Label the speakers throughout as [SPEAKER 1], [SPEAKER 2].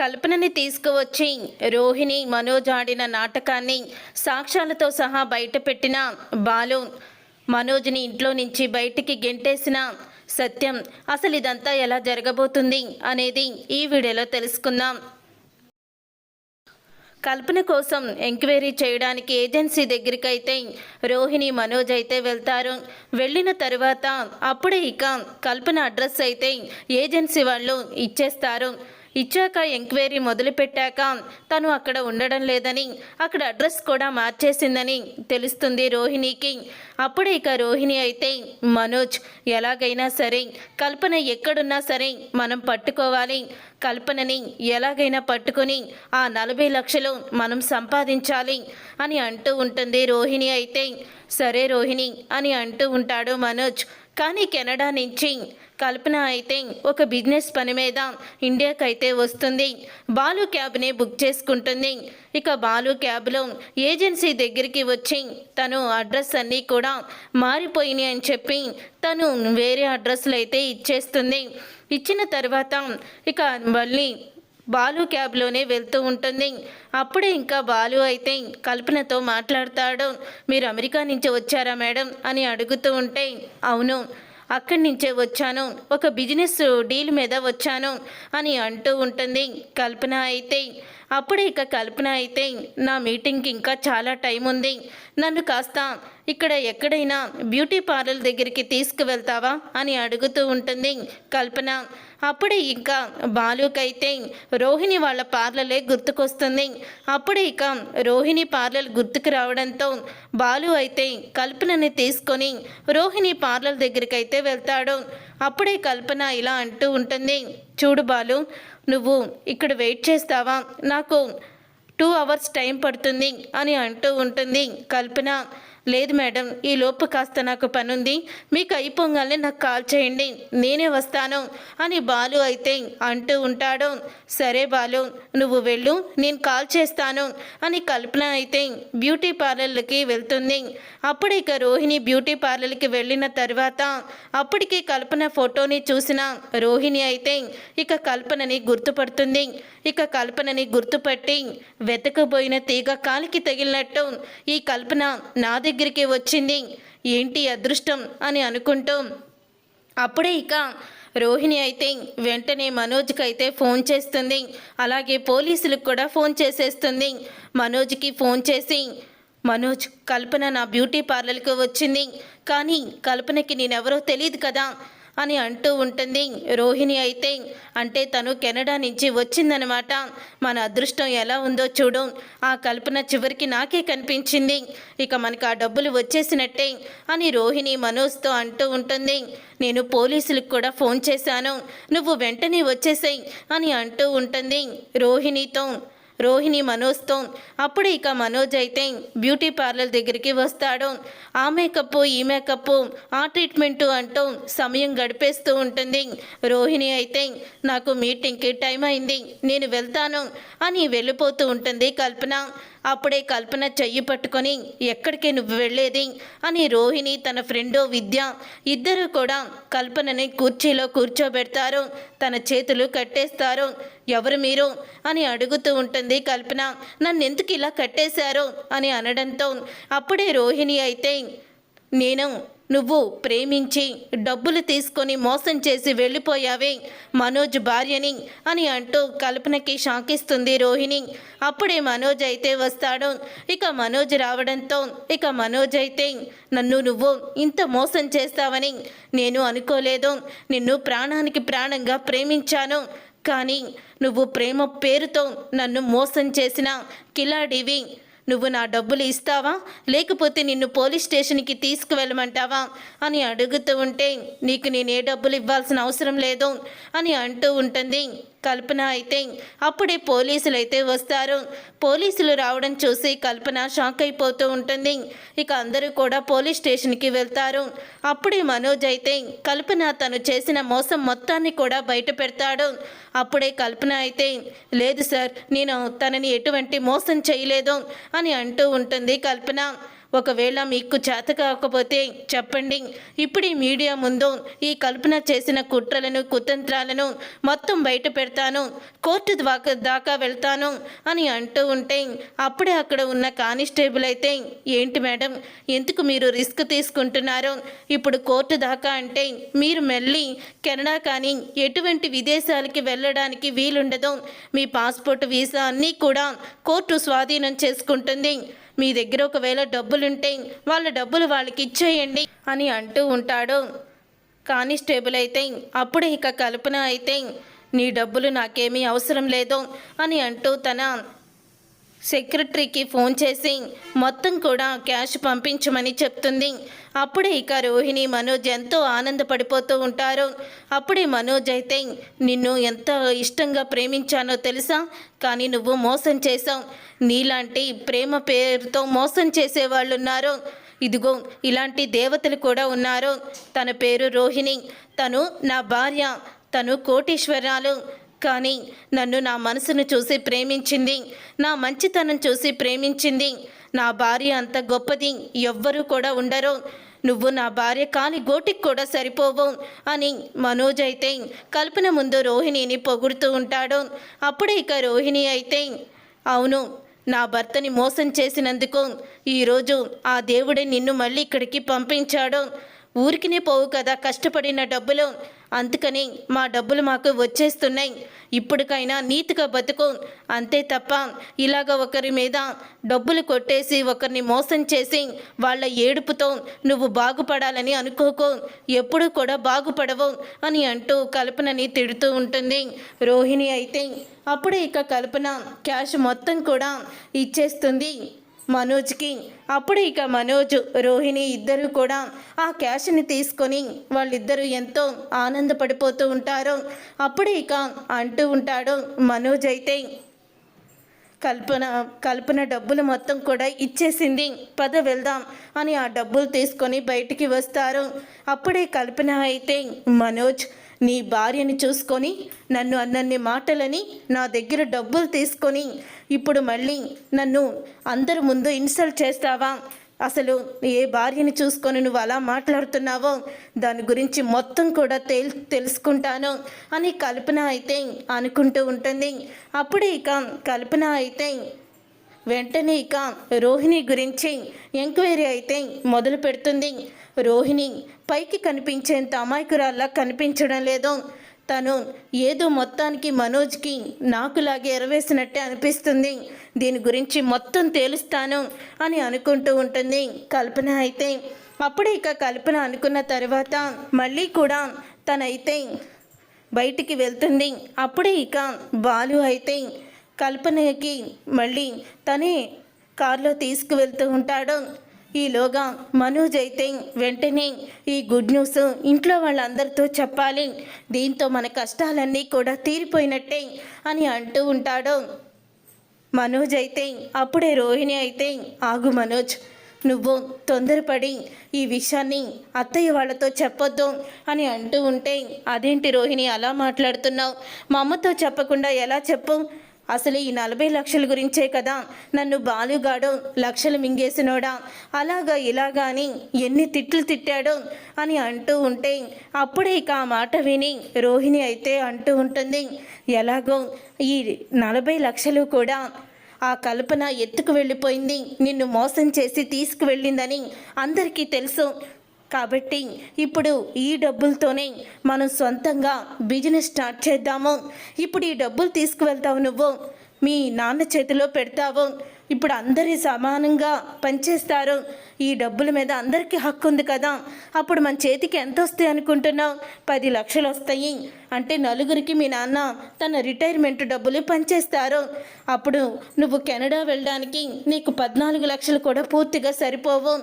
[SPEAKER 1] కల్పనని తీసుకువచ్చి రోహిణి మనోజ్ ఆడిన నాటకాన్ని సాక్ష్యాలతో సహా బయటపెట్టిన బాలు మనోజ్ని ఇంట్లో నుంచి బయటికి గెంటేసిన సత్యం అసలు ఇదంతా ఎలా జరగబోతుంది అనేది ఈ వీడియోలో తెలుసుకుందాం. కల్పన కోసం ఎంక్వైరీ చేయడానికి ఏజెన్సీ దగ్గరికి అయితే రోహిణి మనోజ్ అయితే వెళ్తారు. వెళ్ళిన తర్వాత అప్పుడే ఇక కల్పన అడ్రస్ అయితే ఏజెన్సీ వాళ్ళు ఇచ్చేస్తారు. ఇచ్చాక ఎంక్వైరీ మొదలుపెట్టాక తను అక్కడ ఉండడం లేదని అక్కడ అడ్రస్ కూడా మార్చేసిందని తెలుస్తుంది రోహిణికి. అప్పుడే ఇక రోహిణి అయితే మనోజ్ ఎలాగైనా సరే కల్పన ఎక్కడున్నా సరే మనం పట్టుకోవాలి. కల్పనని ఎలాగైనా పట్టుకొని ఆ నలభై లక్షలు మనం సంపాదించాలి అని అంటూ ఉంటుంది రోహిణి అయితే. సరే రోహిణి అని అంటూ ఉంటాడు మనోజ్. కానీ కెనడా నుంచి కల్పన అయితే ఒక బిజినెస్ పని మీద ఇండియాకి అయితే వస్తుంది. బాలు క్యాబ్ని బుక్ చేసుకుంటుంది. ఇక బాలు క్యాబ్లో ఏజెన్సీ దగ్గరికి వచ్చి తను అడ్రస్ అన్నీ కూడా మారిపోయినాయి అని చెప్పి తను వేరే అడ్రస్లు అయితే ఇచ్చేస్తుంది. ఇచ్చిన తర్వాత ఇక మళ్ళీ బాలు క్యాబ్లోనే వెళ్తూ ఉంటుంది. అప్పుడే ఇంకా బాలు అయితే కల్పనతో మాట్లాడతాడు. మీరు అమెరికా నుంచి వచ్చారా మేడం? అని అడుగుతూ ఉంటే అవును అక్కడి నుంచే వచ్చాను. ఒక బిజినెస్ డీల్ మీద వచ్చాను అని అంటూ ఉంటుంది కల్పన అయితే. అప్పుడే ఇక కల్పన అయితే నా మీటింగ్కి ఇంకా చాలా టైం ఉంది. నన్ను కాస్త ఇక్కడ ఎక్కడైనా బ్యూటీ పార్లర్ దగ్గరికి తీసుకువెళ్తావా? అని అడుగుతూ ఉంటుంది కల్పన. అప్పుడే ఇంకా బాలుకైతే రోహిణి వాళ్ళ పార్లలే గుర్తుకొస్తుంది. అప్పుడు ఇక రోహిణి పార్లర్ గుర్తుకు రావడంతో బాలు అయితే కల్పనని తీసుకొని రోహిణి పార్లర్ దగ్గరికి అయితే వెళ్తాడు. అప్పుడే కల్పన ఇలా అంటూ ఉంటుంది. చూడు బాలు నువ్వు ఇక్కడ వెయిట్ చేస్తావా? నాకు టూ అవర్స్ టైం పడుతుంది అని అంటూ ఉంటుంది కల్పన. లేదు మేడం ఈ లోపు కాస్త నాకు పనుంది. మీకు అయిపోగానే నాకు కాల్ చేయండి. నేనే వస్తాను అని బాలు అయితే అంటూ ఉంటాడు. సరే బాలు నువ్వు వెళ్ళు నేను కాల్ చేస్తాను అని కల్పన అయితే బ్యూటీ పార్లర్లకి వెళ్తుంది. అప్పుడు ఇక రోహిణి బ్యూటీ పార్లర్కి వెళ్ళిన తర్వాత అప్పటికి కల్పన ఫోటోని చూసిన రోహిణి అయితే ఇక కల్పనని గుర్తుపడుతుంది. ఇక కల్పనని గుర్తుపట్టి వెతకబోయిన తీగ కాలికి తగిలినట్టు ఈ కల్పన నా దగ్గరికి వచ్చింది. ఏంటి అదృష్టం అని అనుకుంటూ అప్పుడే ఇక రోహిణి అయితే వెంటనే మనోజ్కి అయితే ఫోన్ చేస్తుంది. అలాగే పోలీసులకు కూడా ఫోన్ చేసేస్తుంది. మనోజ్కి ఫోన్ చేసి మనోజ్ కల్పన నా బ్యూటీ పార్లర్కి వచ్చింది. కానీ కల్పనకి నేనెవరో తెలియదు కదా. అని అంటూ ఉంటుంది. రోహిణి అయితే అంటే తను కెనడా నుంచి వచ్చిందనమాట మన అదృష్టం ఎలా ఉందో చూడు. ఆ కల్పన చివరికి నాకే కనిపించింది. ఇక మనకు ఆ డబ్బులు వచ్చేసినట్టే అని రోహిణి మనోజ్తో అంటూ ఉంటుంది. నేను పోలీసులకు కూడా ఫోన్ చేశాను. నువ్వు వెంటనే వచ్చేసాయి అని అంటూ ఉంటుంది. రోహిణితో రోహిణి మనోజ్తో అప్పుడు ఇక మనోజ్ అయితే బ్యూటీ పార్లర్ దగ్గరికి వస్తాడు. ఆ మేకప్ ఈ మేకప్ ఆ ట్రీట్మెంటు అంటూ సమయం గడిపేస్తూ ఉంటుంది. రోహిణి అయితే నాకు మీటింగ్కి టైం అయింది నేను వెళ్తాను అని వెళ్ళిపోతూ ఉంటుంది కల్పన. అప్పుడే కల్పన చెయ్యి పట్టుకొని ఎక్కడికి నువ్వు వెళ్ళేది? అని రోహిణి తన ఫ్రెండు విద్య ఇద్దరు కూడా కల్పనని కుర్చీలో కూర్చోబెడతారు. తన చేతులు కట్టేస్తారు. ఎవరు మీరు? అని అడుగుతూ ఉంటుంది కల్పన. నన్ను ఎందుకు ఇలా కట్టేశారు? అని అనడంతో అప్పుడే రోహిణి అయితే నేను నువ్వు ప్రేమించి డబ్బులు తీసుకొని మోసం చేసి వెళ్ళిపోయావే మనోజ్ భార్యని అని అంటూ కల్పనకి షాకిస్తుంది రోహిణి. అప్పుడే మనోజ్ అయితే వస్తాడు. ఇక మనోజ్ రావడంతో ఇక మనోజ్ అయితే నన్ను నువ్వు ఇంత మోసం చేస్తావని నేను అనుకోలేదు. నిన్ను ప్రాణానికి ప్రాణంగా ప్రేమించాను. కానీ నువ్వు ప్రేమ పేరుతో నన్ను మోసం చేసిన కిలాడివి నువ్వు నా డబ్బులు ఇస్తావా? లేకపోతే నిన్ను పోలీస్ స్టేషన్కి తీసుకువెళ్ళమంటావా? అని అడుగుతూ ఉంటే నీకు నేను ఏ డబ్బులు ఇవ్వాల్సిన అవసరం లేదు అని అంటూ ఉంటుంది. కల్పన అయితే అప్పుడే పోలీసులు అయితే వస్తారు. పోలీసులు రావడం చూసి కల్పన షాక్ అయిపోతూ ఉంటుంది. ఇక అందరూ కూడా పోలీస్ స్టేషన్కి వెళ్తారు. అప్పుడే మనోజ్ అయితే కల్పన తను చేసిన మోసం మొత్తాన్ని కూడా బయట పెడతాడు. అప్పుడే కల్పన అయితే లేదు సార్ నేను తనని ఎటువంటి మోసం చేయలేదు. అని అంటూ ఉంటుంది. కల్పన ఒకవేళ మీకు చేత కాకపోతే చెప్పండి. ఇప్పుడు ఈ మీడియా ముందు ఈ కల్పన చేసిన కుట్రలను కుతంత్రాలను మొత్తం బయట పెడతాను. కోర్టు దాకా దాకా వెళ్తాను అని అంటూ ఉంటే అప్పుడే అక్కడ ఉన్న కానిస్టేబుల్ అయితే ఏంటి మేడం? ఎందుకు మీరు రిస్క్ తీసుకుంటున్నారు? ఇప్పుడు కోర్టు దాకా అంటే మీరు మళ్ళీ కెనడా కానీ ఎటువంటి విదేశాలకి వెళ్ళడానికి వీలుండదు. మీ పాస్పోర్ట్ వీసా అన్నీ కూడా కోర్టు స్వాధీనం చేసుకుంటుంది. మీ దగ్గర ఒకవేళ డబ్బులుంటే వాళ్ళ డబ్బులు వాళ్ళకి ఇచ్చేయండి అని అంటూ ఉంటాడు. కానిస్టేబుల్ అయితే అప్పుడే ఇక కల్పన అయితే నీ డబ్బులు నాకేమీ అవసరం లేదు అని అంటూ తన సెక్రటరీకి ఫోన్ చేసి మొత్తం కూడా క్యాష్ పంపించమని చెప్తుంది. అప్పుడే ఇక రోహిణి మనోజ్ ఎంతో ఆనందపడిపోతూ ఉంటారు. అప్పుడే మనోజ్ అయితే నిన్ను ఎంత ఇష్టంగా ప్రేమించానో తెలుసా? కానీ నువ్వు మోసం చేశావు. నీలాంటి ప్రేమ పేరుతో మోసం చేసేవాళ్ళు ఉన్నారు ఇదిగో ఇలాంటి దేవతలు కూడా ఉన్నారు. తన పేరు రోహిణి. తను నా భార్య. తను కోటీశ్వరాలు. కానీ నన్ను నా మనసును చూసి ప్రేమించింది నా మంచితనం చూసి ప్రేమించింది. నా భార్య అంత గొప్పది ఎవ్వరూ కూడా ఉండరు. నువ్వు నా భార్య కాని గోటికి కూడా సరిపోవు అని మనోజ్ అయితే కల్పన ముందు రోహిణిని పొగుడుతూ ఉంటాడు. అప్పుడే ఇక రోహిణి అయితే అవును నా భర్తని మోసం చేసినందుకు ఈరోజు ఆ దేవుడే నిన్ను మళ్ళీ ఇక్కడికి పంపించాడు. ఊరికినే పోవు కదా కష్టపడిన డబ్బులు. అందుకని మా డబ్బులు మాకు వచ్చేస్తున్నాయి. ఇప్పటికైనా నీతిగా బతుకు. అంతే తప్ప ఇలాగ ఒకరి మీద డబ్బులు కొట్టేసి ఒకరిని మోసం చేసి వాళ్ళ ఏడుపుతో నువ్వు బాగుపడాలని అనుకోకు. ఎప్పుడు కూడా బాగుపడవు అని అంటూ కల్పనని తిడుతూ ఉంటుంది. రోహిణి అయితే అప్పుడే ఇక కల్పన క్యాష్ మొత్తం కూడా ఇచ్చేస్తుంది. మనోజ్కి. అప్పుడు ఇక మనోజ్ రోహిణి ఇద్దరు కూడా ఆ క్యాష్ని తీసుకొని వాళ్ళిద్దరూ ఎంతో ఆనందపడిపోతూ ఉంటారు. అప్పుడు ఇక అంటూ ఉంటాడు మనోజ్ అయితే కల్పన కల్పన డబ్బులు మొత్తం కూడా ఇచ్చేసింది పద వెళ్దాం అని ఆ డబ్బులు తీసుకొని బయటికి వస్తారు. అప్పుడే కల్పన అయితే మనోజ్ నీ భార్యని చూసుకొని నన్ను అన్నన్ని మాటలని నా దగ్గర డబ్బులు తీసుకొని ఇప్పుడు మళ్ళీ నన్ను అందరి ముందు ఇన్సల్ట్ చేస్తావా? అసలు ఏ భార్యని చూసుకొని నువ్వు అలా మాట్లాడుతున్నావో? దాని గురించి మొత్తం కూడా తెల్ తెలుసుకుంటాను అని కల్పన అయితే అనుకుంటూ ఉంటుంది. అప్పుడే ఇక కల్పన అయితే వెంటనే ఇక రోహిణి గురించి ఎంక్వైరీ అయితే మొదలు పెడుతుంది. రోహిణి పైకి కనిపించేంత అమాయకురాల్లా కనిపించడం లేదు. తను ఏదో మొత్తానికి మనోజ్కి నాకులాగే ఎరవేసినట్టే అనిపిస్తుంది. దీని గురించి మొత్తం తేలుస్తాను అని అనుకుంటూ ఉంటుంది కల్పన అయితే. అప్పుడే ఇక కల్పన అనుకున్న తర్వాత మళ్ళీ కూడా తనైతే బయటికి వెళ్తుంది. అప్పుడే ఇక బాలు అయితే కల్పనకి మళ్ళీ తనే కారులో తీసుకువెళ్తూ ఉంటాడు. ఈలోగా మనోజ్ అయితే వెంటనే ఈ గుడ్ న్యూస్ ఇంట్లో వాళ్ళందరితో చెప్పాలి. దీంతో మన కష్టాలన్నీ కూడా తీరిపోయినట్టే అని అంటూ ఉంటాడు. మనోజ్ అయితే అప్పుడే రోహిణి అయితే ఆగు మనోజ్ నువ్వు తొందరపడి ఈ విషయాన్ని అత్తయ్య వాళ్ళతో చెప్పొద్దు అని అంటూ ఉంటే అదేంటి రోహిణి అలా మాట్లాడుతున్నావు? మా అమ్మతో చెప్పకుండా ఎలా చెప్పు? అసలు ఈ నలభై లక్షల గురించే కదా. నన్ను బాలుగాడు లక్షలు మింగేసినోడా. అలాగా ఇలాగా అని ఎన్ని తిట్లు తిట్టాడు అని అంటూ ఉంటే అప్పుడే ఇక ఆ మాట విని రోహిణి అయితే అంటూ ఉంటుంది ఎలాగో ఈ నలభై లక్షలు కూడా ఆ కల్పన ఎత్తుకు వెళ్ళిపోయింది. నిన్ను మోసం చేసి తీసుకువెళ్ళిందని అందరికీ తెలుసు. కాబట్టి ఇప్పుడు ఈ డబ్బులతోనే మనం సొంతంగా బిజినెస్ స్టార్ట్ చేద్దాము. ఇప్పుడు ఈ డబ్బులు తీసుకువెళ్తావు నువ్వు. మీ నాన్న చేతిలో పెడతావు. ఇప్పుడు అందరి సమానంగా పనిచేస్తారు. ఈ డబ్బుల మీద అందరికీ హక్కు ఉంది కదా. అప్పుడు మన చేతికి ఎంత వస్తాయి అనుకుంటున్నావు? పది లక్షలు వస్తాయి. అంటే నలుగురికి మీ నాన్న తన రిటైర్మెంట్ డబ్బులు పనిచేస్తారు. అప్పుడు నువ్వు కెనడా వెళ్ళడానికి నీకు పద్నాలుగు లక్షలు కూడా పూర్తిగా సరిపోవు.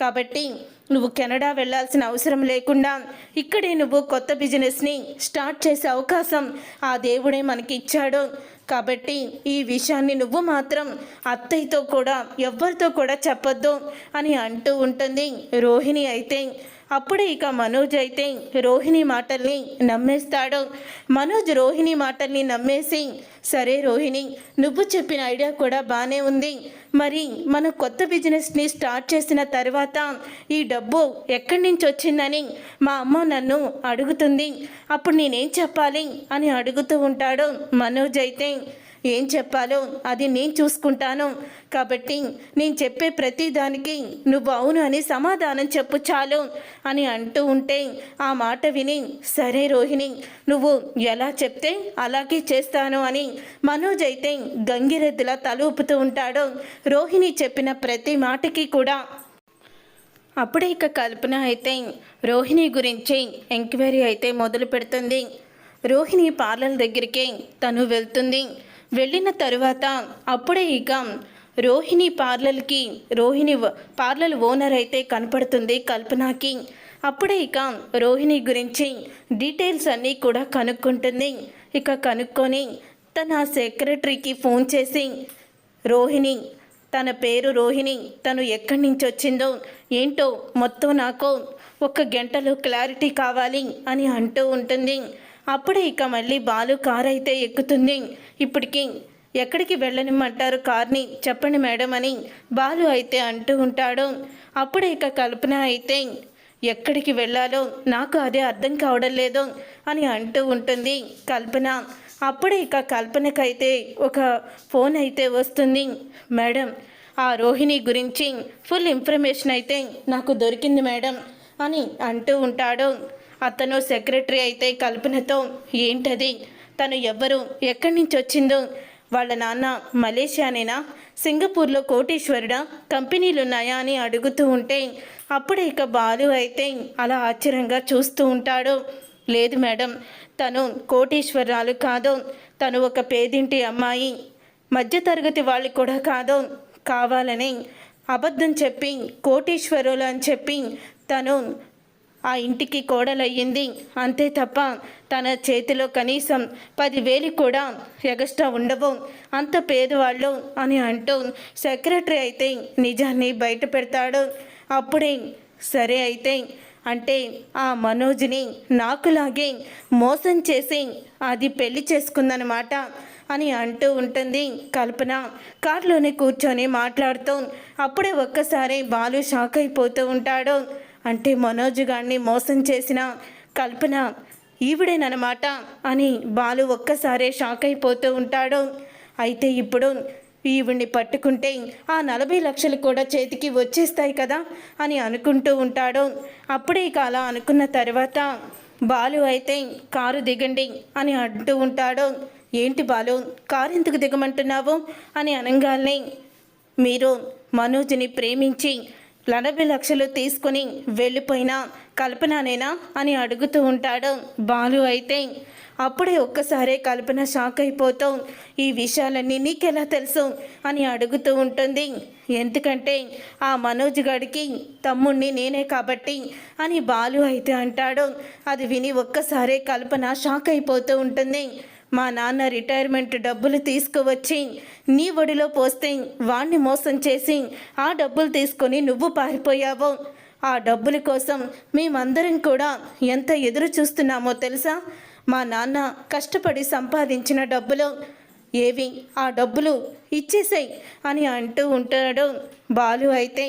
[SPEAKER 1] కాబట్టి నువ్వు కెనడా వెళ్ళాల్సిన అవసరం లేకుండా ఇక్కడే నువ్వు కొత్త బిజినెస్ని స్టార్ట్ చేసే అవకాశం ఆ దేవుడే మనకి ఇచ్చాడు. కాబట్టి ఈ విషయాన్ని నువ్వు మాత్రం అత్తయ్యతో కూడా ఎవ్వరితో కూడా చెప్పొద్దు అని అంటూ ఉంటుంది. రోహిణి అయితే అప్పుడే ఇక మనోజ్ అయితే రోహిణి మాటల్ని నమ్మేస్తాడు. మనోజ్ రోహిణి మాటల్ని నమ్మేసి సరే రోహిణి నువ్వు చెప్పిన ఐడియా కూడా బాగానే ఉంది. మరి మన కొత్త బిజినెస్ని స్టార్ట్ చేసిన తర్వాత ఈ డబ్బు ఎక్కడి నుంచి వచ్చిందని మా అమ్మ నన్ను అడుగుతుంది. అప్పుడు నేనేం చెప్పాలి అని అడుగుతూ ఉంటాడు మనోజ్ అయితే. ఏం చెప్పాలో అది నేను చూసుకుంటాను. కాబట్టి నేను చెప్పే ప్రతి దానికి నువ్వు అవును అని సమాధానం చెప్పు చాలు అని అంటూ ఉంటే ఆ మాట విని సరే రోహిణి నువ్వు ఎలా చెప్తే అలాగే చేస్తాను అని మనోజ్ అయితే గంగిరెద్దులా తల ఊపుతూ ఉంటాడు. రోహిణి చెప్పిన ప్రతి మాటకి కూడా. అప్పుడే ఇక కల్పన అయితే రోహిణి గురించి ఎంక్వైరీ అయితే మొదలు పెడుతుంది. రోహిణి పార్లర్ దగ్గరికి తను వెళ్తుంది. వెళ్ళిన తరువాత అప్పుడే ఇక రోహిణి పార్లర్కి రోహిణి పార్లర్ ఓనర్ అయితే కనపడుతుంది కల్పనకి. అప్పుడే ఇక రోహిణి గురించి డీటెయిల్స్ అన్నీ కూడా కనుక్కుంటుంది. ఇక కనుక్కొని తన సెక్రటరీకి ఫోన్ చేసి రోహిణి తన పేరు రోహిణి తను ఎక్కడి నుంచి వచ్చిందో ఏంటో మొత్తం నాకు ఒక గంటలో క్లారిటీ కావాలి అని అంటూ ఉంటుంది. అప్పుడే ఇక మళ్ళీ బాలు కార్ అయితే ఎక్కుతుంది. ఇప్పటికి ఎక్కడికి వెళ్ళనిమ్మంటారు కార్ని? చెప్పండి మేడం అని బాలు అయితే అంటూ ఉంటాడు. అప్పుడే ఇక కల్పన అయితే ఎక్కడికి వెళ్ళాలో? నాకు అదే అర్థం కావడం లేదు అని అంటూ ఉంటుంది కల్పన. అప్పుడే ఇక కల్పనకైతే ఒక ఫోన్ అయితే వస్తుంది. మేడం ఆ రోహిణి గురించి ఫుల్ ఇన్ఫర్మేషన్ అయితే నాకు దొరికింది మేడం అని అంటూ ఉంటాడు. అతను సెక్రటరీ అయితే కల్పనతో ఏంటది? తను ఎవ్వరు? ఎక్కడి నుంచి వచ్చిందో? వాళ్ళ నాన్న మలేషియానేనా? సింగపూర్లో కోటీశ్వరుడా? కంపెనీలు ఉన్నాయా అని అడుగుతూ ఉంటే అప్పుడే ఇక బాలు అయితే అలా ఆశ్చర్యంగా చూస్తూ ఉంటాడు. లేదు మేడం తను కోటీశ్వరాలు కాదు. తను ఒక పేదింటి అమ్మాయి. మధ్యతరగతి వాళ్ళు కూడా కాదు. కావాలని అబద్ధం చెప్పి కోటీశ్వరులు అని చెప్పి తను ఆ ఇంటికి కోడలయ్యింది. అంతే తప్ప తన చేతిలో కనీసం పదివేలు కూడా ఎగస్ట్రా ఉండవు. అంత పేదవాళ్ళు అని అంటూ సెక్రటరీ అయితే నిజాన్ని బయట పెడతాడు. అప్పుడే సరే అయితే అంటే ఆ మనోజ్ని నాకులాగే మోసం చేసి అది పెళ్ళి చేసుకుందనమాట అని అంటూ ఉంటుంది కల్పన. కార్లోనే కూర్చొని మాట్లాడుతూ అప్పుడే ఒక్కసారి బాలు షాక్ అయిపోతూ ఉంటాడు. అంటే మనోజ్ గారిని మోసం చేసిన కల్పన ఈవిడేనమాట అని బాలు ఒక్కసారే షాక్ అయిపోతూ ఉంటాడు. అయితే ఇప్పుడు ఈవిడ్ని పట్టుకుంటే ఆ నలభై లక్షలు కూడా చేతికి వచ్చేస్తాయి కదా అని అనుకుంటూ ఉంటాడు. అప్పుడే ఇక అలా అనుకున్న తర్వాత బాలు అయితే కారు దిగండి అని అంటూ ఉంటాడు. ఏంటి బాలు కారు ఎందుకు దిగమంటున్నావు? అని అనగానే మీరు మనోజ్ని ప్రేమించి నలభై లక్షలు తీసుకొని వెళ్ళిపోయిన కల్పననేనా అని అడుగుతూ ఉంటాడు బాలు అయితే. అప్పుడే ఒక్కసారే కల్పన షాక్ అయిపోతూ. ఈ విషయాలన్నీ నీకెలా తెలుసు అని అడుగుతూ ఉంటుంది. ఎందుకంటే ఆ మనోజ్ గడికి తమ్ముణ్ణి నేనే కాబట్టి అని బాలు అయితే అంటాడు. అది విని ఒక్కసారే కల్పన షాక్ అయిపోతూ ఉంటుంది. మా నాన్న రిటైర్మెంట్ డబ్బులు తీసుకువచ్చి నీ ఒడిలో పోస్తే వాణ్ణి మోసం చేసి ఆ డబ్బులు తీసుకొని నువ్వు పారిపోయావు. ఆ డబ్బుల కోసం మేమందరం కూడా ఎంత ఎదురు చూస్తున్నామో తెలుసా? మా నాన్న కష్టపడి సంపాదించిన డబ్బులు. ఏవి? ఆ డబ్బులు ఇచ్చేసాయి అని అంటూ ఉంటాడు. బాలు అయితే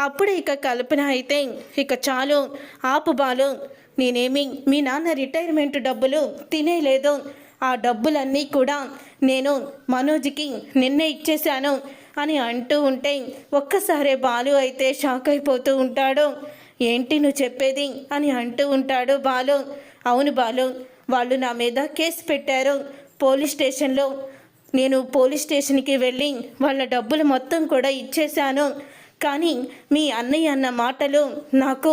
[SPEAKER 1] అప్పుడు ఇక కల్పన అయితే ఇక చాలు ఆపు బాలు. నేనేమి మీ నాన్న రిటైర్మెంట్ డబ్బులు తినేలేదు. ఆ డబ్బులన్నీ కూడా నేను మనోజ్కి నిన్నే ఇచ్చేశాను అని అంటూ ఉంటే ఒక్కసారే బాలు అయితే షాక్ అయిపోతూ ఉంటాడు. ఏంటి నువ్వు చెప్పేది? అని అంటూ ఉంటాడు బాలు. అవును బాలు వాళ్ళు నా మీద కేసు పెట్టారు. పోలీస్ స్టేషన్లో నేను పోలీస్ స్టేషన్కి వెళ్ళి వాళ్ళ డబ్బులు మొత్తం కూడా ఇచ్చేశాను. కానీ మీ అన్నయ్య అన్న మాటలు నాకు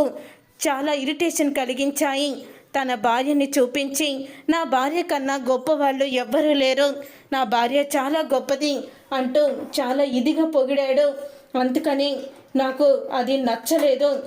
[SPEAKER 1] చాలా ఇరిటేషన్ కలిగించాయి. తన భార్యని చూపించి నా భార్య కన్నా గొప్పవాళ్ళు ఎవ్వరూ లేరు. నా భార్య చాలా గొప్పది అంటూ చాలా ఇదిగా పొగిడాడు. అందుకని నాకు అది నచ్చలేదు.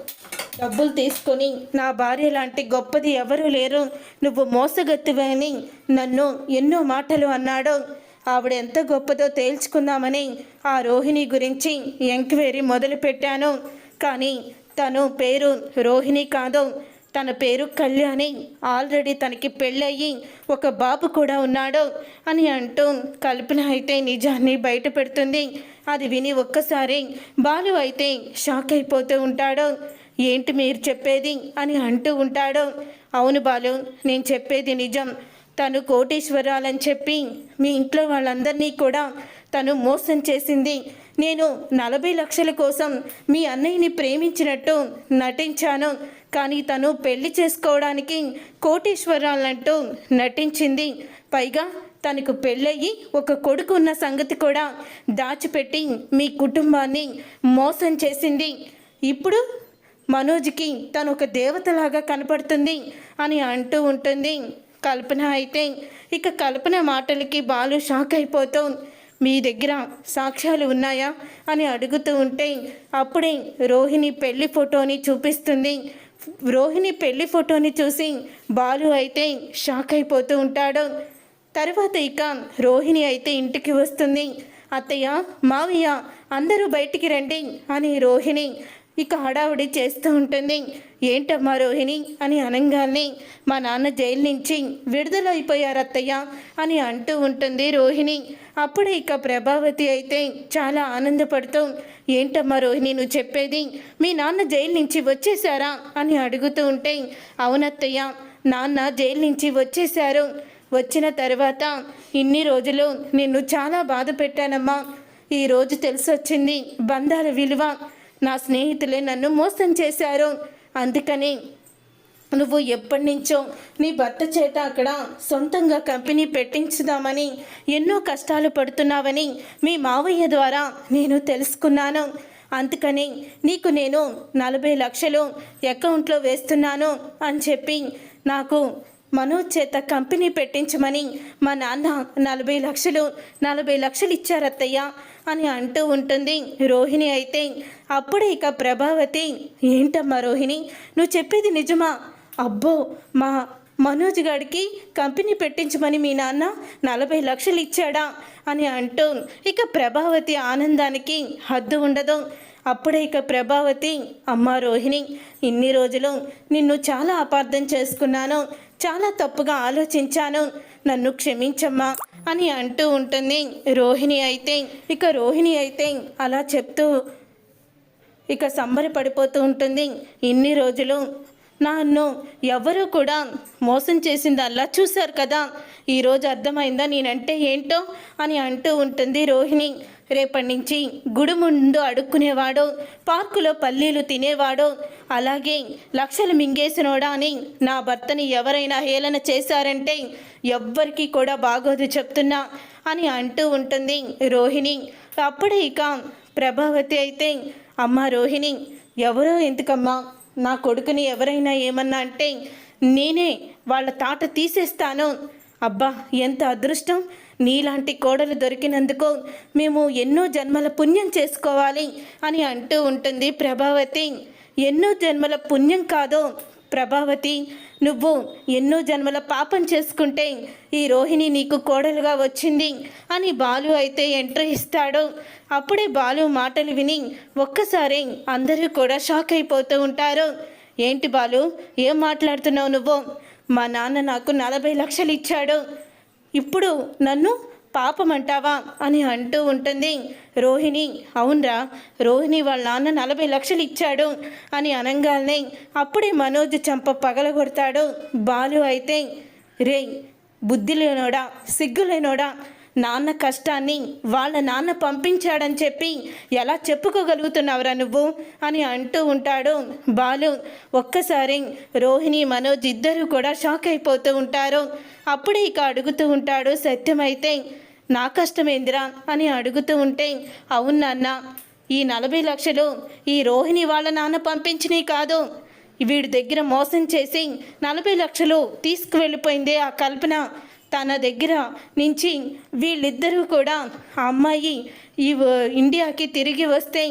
[SPEAKER 1] డబ్బులు తీసుకొని నా భార్య లాంటి గొప్పది ఎవరూ లేరు. నువ్వు మోసగత్తివని నన్ను ఎన్నో మాటలు అన్నాడు. ఆవిడ ఎంత గొప్పదో తేల్చుకుందామని ఆ రోహిణి గురించి ఎంక్వైరీ మొదలుపెట్టాను. కానీ తను పేరు రోహిణి కాదు. తన పేరు కళ్యాణి. ఆల్రెడీ తనకి పెళ్ళయ్యి ఒక బాబు కూడా ఉన్నాడు అని అంటూ కల్పన అయితే నిజాన్ని బయట పెడుతుంది. అది విని ఒక్కసారి బాలు అయితే షాక్ అయిపోతూ ఉంటాడు. ఏంటి మీరు చెప్పేది? అని అంటూ ఉంటాడు. అవును బాలు నేను చెప్పేది నిజం. తను కోటీశ్వరాలని చెప్పి మీ ఇంట్లో వాళ్ళందరినీ కూడా తను మోసం చేసింది. నేను నలభై లక్షల కోసం మీ అన్నయ్యని ప్రేమించినట్టు నటించాను. కానీ తను పెళ్ళి చేసుకోవడానికి కోటీశ్వరాలంటూ నటించింది. పైగా తనకు పెళ్ళయి ఒక కొడుకు ఉన్న సంగతి కూడా దాచిపెట్టి మీ కుటుంబాన్ని మోసం చేసింది. ఇప్పుడు మనోజ్కి తను ఒక దేవతలాగా కనపడుతుంది అని అంటూ ఉంటుంది. కల్పన అయితే ఇక కల్పన మాటలకి బాలు షాక్ అయిపోతూ మీ దగ్గర సాక్ష్యాలు ఉన్నాయా? అని అడుగుతూ ఉంటే అప్పుడే రోహిణి పెళ్ళి ఫోటోని చూపిస్తుంది. రోహిణి పెళ్ళి ఫోటోని చూసి బాలు అయితే షాక్ అయిపోతూ ఉంటాడు. తర్వాత ఇక రోహిణి అయితే ఇంటికి వస్తుంది. అత్తయ్య మావయ్య అందరూ బయటికి రండి అని రోహిణి ఇక హడావుడి చేస్తూ ఉంటుంది. ఏంటమ్మా రోహిణి? అని అనగానే మా నాన్న జైలు నుంచి విడుదలైపోయారు అత్తయ్య అని అంటూ ఉంటుంది రోహిణి. అప్పుడే ఇక ప్రభావతి అయితే చాలా ఆనందపడుతూ ఏంటమ్మా రోహిణి నువ్వు చెప్పేది మీ నాన్న జైలు నుంచి వచ్చేశారా? అని అడుగుతూ ఉంటే అవునత్తయ్య నాన్న జైలు నుంచి వచ్చేశారు. వచ్చిన తర్వాత ఇన్ని రోజులు నిన్ను చాలా బాధ పెట్టానమ్మా. ఈరోజు తెలిసొచ్చింది బంధాల విలువ. నా స్నేహితులే నన్ను మోసం చేశారు. అందుకని నువ్వు ఎప్పటి నుంచో నీ భర్త చేత అక్కడ సొంతంగా కంపెనీ పెట్టించుదామని ఎన్నో కష్టాలు పడుతున్నావని మీ మావయ్య ద్వారా నేను తెలుసుకున్నాను. అందుకని నీకు నేను నలభై లక్షలు అకౌంట్లో వేస్తున్నాను అని చెప్పి నాకు మనోజ్ చేత కంపెనీ పెట్టించమని మా నాన్న నలభై లక్షలు నలభై లక్షలు ఇచ్చారత్తయ్య అని అంటూ ఉంటుంది. రోహిణి అయితే అప్పుడే ఇక ప్రభావతి ఏంటమ్మా రోహిణి నువ్వు చెప్పేది నిజమా? అబ్బో మా మనోజ్ గారికి కంపెనీ పెట్టించమని మీ నాన్న నలభై లక్షలు ఇచ్చాడా? అని అంటూ ఇక ప్రభావతి ఆనందానికి హద్దు ఉండదు. అప్పుడే ఇక ప్రభావతి అమ్మ రోహిణి ఇన్ని రోజులు నిన్ను చాలా అపార్థం చేసుకున్నాను చాలా తప్పుగా ఆలోచించాను నన్ను క్షమించమ్మా అని అంటూ ఉంటుంది రోహిణి అయితే. ఇక రోహిణి అయితే అలా చెప్తూ ఇక సంబరపడిపోతూ ఉంటుంది. ఇన్ని రోజులు నన్ను ఎవరు కూడా మోసం చేసిందల్లా చూశారు కదా. ఈరోజు అర్థమైందా నేనంటే ఏంటో అని అంటూ ఉంటుంది రోహిణి. రేపటి నుంచి గుడి ముందు అడుక్కునేవాడు పార్కులో పల్లీలు తినేవాడు అలాగే లక్షలు మింగేసినోడా అని నా భర్తని ఎవరైనా హేళన చేశారంటే ఎవ్వరికీ కూడా బాగోదు చెప్తున్నా అని అంటూ ఉంటుంది రోహిణి. అప్పుడే ఇక ప్రభావతి అయితే అమ్మ రోహిణి ఎవరో ఎందుకమ్మా నా కొడుకుని ఎవరైనా ఏమన్నా అంటే నేనే వాళ్ళ తాట తీసేస్తాను. అబ్బా ఎంత అదృష్టం. నీలాంటి కోడలు దొరికినందుకు మేము ఎన్నో జన్మల పుణ్యం చేసుకోవాలి అని అంటూ ఉంటుంది ప్రభావతి. ఎన్నో జన్మల పుణ్యం కాదు. ప్రభావతి నువ్వు ఎన్నో జన్మల పాపం చేసుకుంటే ఈ రోహిణి నీకు కోడలుగా వచ్చింది అని బాలు అయితే ఎంట్రీ ఇస్తాడు. అప్పుడే బాలు మాటలు విని ఒక్కసారి అందరూ కూడా షాక్ అయిపోతూ ఉంటారు. ఏంటి బాలు ఏం మాట్లాడుతున్నావు నువ్వు? మా నాన్న నాకు నలభై లక్షలు ఇచ్చాడు. ఇప్పుడు నన్ను పాపం అంటావా అని అంటూ ఉంటుంది. రోహిణి అవునరా రోహిణి వాళ్ళ నాన్న నలభై లక్షలు ఇచ్చాడు అని అనగానే అప్పుడే మనోజ్ చంప పగలగొడతాడు. బాలు అయితే రే బుద్ధి లేనోడా సిగ్గు లేనోడా నాన్న కష్టాన్ని వాళ్ళ నాన్న పంపించాడని చెప్పి ఎలా చెప్పుకోగలుగుతున్నావురా నువ్వు? అని అంటూ ఉంటాడు. బాలు ఒక్కసారి రోహిణి మనోజ్ ఇద్దరు కూడా షాక్ అయిపోతూ ఉంటారు. అప్పుడే ఇక అడుగుతూ ఉంటాడు సత్యమైతే నా కష్టమేందిరా? అని అడుగుతూ ఉంటే అవును నాన్న ఈ నలభై లక్షలు ఈ రోహిణి వాళ్ళ నాన్న పంపించినవి కాదు. వీడి దగ్గర మోసం చేసి నలభై లక్షలు తీసుకువెళ్ళిపోయిందే ఆ కల్పన. తన దగ్గర నుంచి వీళ్ళిద్దరూ కూడా ఆ అమ్మాయి ఈ ఇండియాకి తిరిగి వస్తే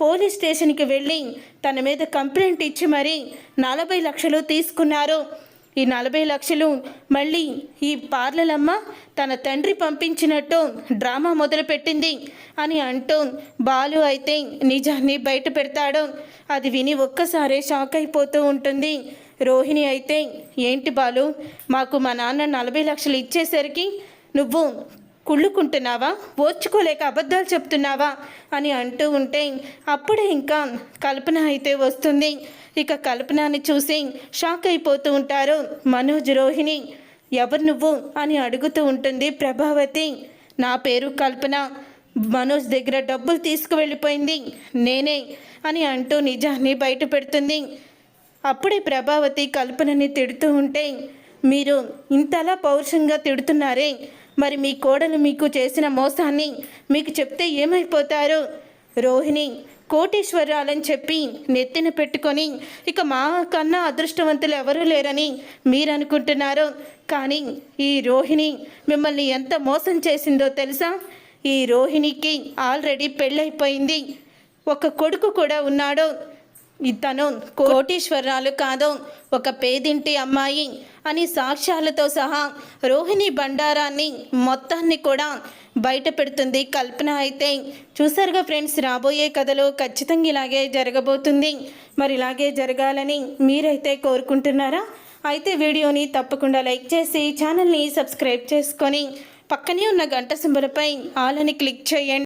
[SPEAKER 1] పోలీస్ స్టేషన్కి వెళ్ళి తన మీద కంప్లైంట్ ఇచ్చి మరీ నలభై లక్షలు తీసుకున్నారు. ఈ నలభై లక్షలు మళ్ళీ ఈ పార్లలమ్మ తన తండ్రి పంపించినట్టు డ్రామా మొదలుపెట్టింది అని అంటూ బాలు అయితే నిజాన్ని బయట పెడతాడు. అది విని ఒక్కసారే షాక్ అయిపోతూ ఉంటుంది. రోహిణి అయితే ఏంటి బాలు మాకు మా నాన్న నలభై లక్షలు ఇచ్చేసరికి నువ్వు కుళ్ళుకుంటున్నావా? ఓర్చుకోలేక అబద్ధాలు చెప్తున్నావా? అని అంటూ ఉంటే అప్పుడే ఇంకా కల్పన అయితే వస్తుంది. ఇక కల్పనని చూసి షాక్ అయిపోతూ ఉంటారు మనోజ్ రోహిణి. ఎవరు నువ్వు? అని అడుగుతూ ఉంటుంది ప్రభావతి. నా పేరు కల్పన. మనోజ్ దగ్గర డబ్బులు తీసుకువెళ్ళిపోయింది నేనే అని అంటూ నిజాన్ని బయట పెడుతుంది అప్పుడే ప్రభావతి కల్పనని తిడుతూ ఉంటే మీరు ఇంతలా పౌరుషంగా తిడుతున్నారే మరి మీ కోడలు మీకు చేసిన మోసాన్ని మీకు చెప్తే ఏమైపోతారు? రోహిణి కోటీశ్వరాలని చెప్పి నెత్తిన పెట్టుకొని ఇక మా కన్నా అదృష్టవంతులు ఎవరూ లేరని మీరు అనుకుంటున్నారు కానీ ఈ రోహిణి మిమ్మల్ని ఎంత మోసం చేసిందో తెలుసా? ఈ రోహిణికి ఆల్రెడీ పెళ్ళైపోయింది. ఒక కొడుకు కూడా ఉన్నాడు. ఇతను కోటీశ్వరాలు కాదు ఒక పేదింటి అమ్మాయి అని సాక్ష్యాలతో సహా రోహిణి బండారాన్ని మొత్తాన్ని కూడా బయట పెడుతుంది కల్పన అయితే. చూసారుగా ఫ్రెండ్స్ రాబోయే కథలో ఖచ్చితంగా ఇలాగే జరగబోతుంది. మరి ఇలాగే జరగాలని మీరైతే కోరుకుంటున్నారా? అయితే వీడియోని తప్పకుండా లైక్ చేసి ఛానల్ని సబ్స్క్రైబ్ చేసుకొని పక్కనే ఉన్న గంట సింబలపై ఆల్ అని క్లిక్ చేయండి.